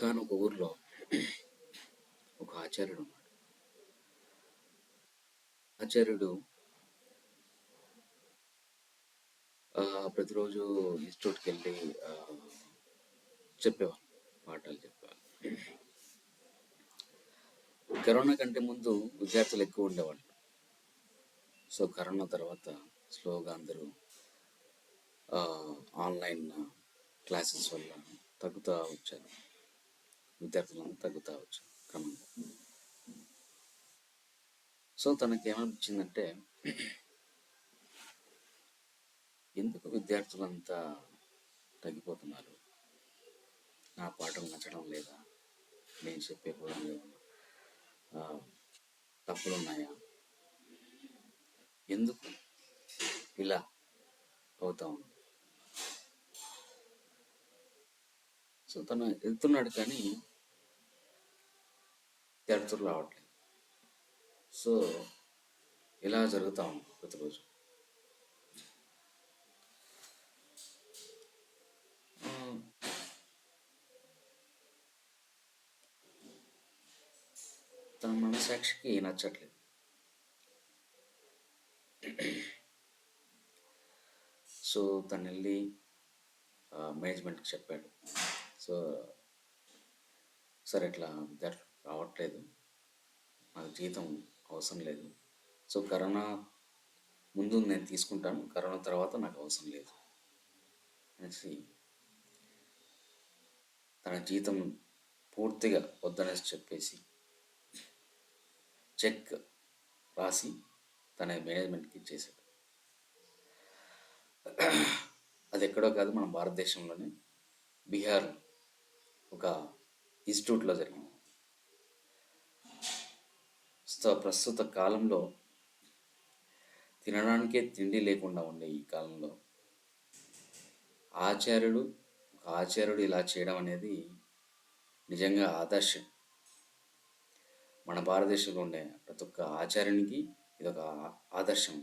ఒక ఊర్లో ఒక ఆచార్యుడు ఉన్నాడు ఆచార్యుడు ప్రతిరోజు ఇన్స్టిట్యూట్కి వెళ్ళి చెప్పేవాళ్ళు పాఠాలు చెప్పేవాళ్ళు. కరోనా కంటే ముందు విద్యార్థులు ఎక్కువ ఉండేవాళ్ళు. సో కరోనా తర్వాత స్లోగా అందరూ ఆన్లైన్ క్లాసెస్ వల్ల తగ్గుతూ వచ్చారు. విద్యార్థులను తగ్గుతూ వచ్చు క్రమంగా. సో తనకి ఏమనిపించిందంటే ఎందుకు విద్యార్థులంతా తగ్గిపోతున్నారు? నా పాఠం నచ్చడం లేదా? నేను చెప్పే తప్పులు ఉన్నాయా ఎందుకు ఇలా అవుతా ఉంది సో తను వెళ్తున్నాడు కానీ విద్యార్థులు రావట్లేదు. సో ఇలా జరుగుతూ ఉంది ప్రతిరోజు. తన మనసాక్షికి నచ్చట్లేదు. సో తను వెళ్ళి మేనేజ్మెంట్కి చెప్పాడు. సో సరే ఇట్లా విద్యార్థులు రావట్లేదు. నాకు జీతం అవసరం లేదు. సో కరోనా ముందు నేను తీసుకుంటాను. కరోనా తర్వాత నాకు అవసరం లేదు. అనేసి తన జీతం పూర్తిగా వద్దనేసి చెప్పేసి చెక్ రాసి తన మేనేజ్మెంట్కి ఇచ్చేసాడు అది ఎక్కడో కాదు మన భారతదేశంలోనే. బీహార్ ఒక ఇన్స్టిట్యూట్లో జరిగింది. ప్రస్తుత ప్రస్తుత కాలంలో తినడానికే తిండి లేకుండా ఉండే ఈ కాలంలో ఆచార్యుడు ఒక ఆచార్యుడు ఇలా చేయడం అనేది నిజంగా ఆదర్శం. మన భారతదేశంలో ఉండే ప్రతి ఒక్క ఆచార్యునికి ఇది ఒక ఆదర్శం.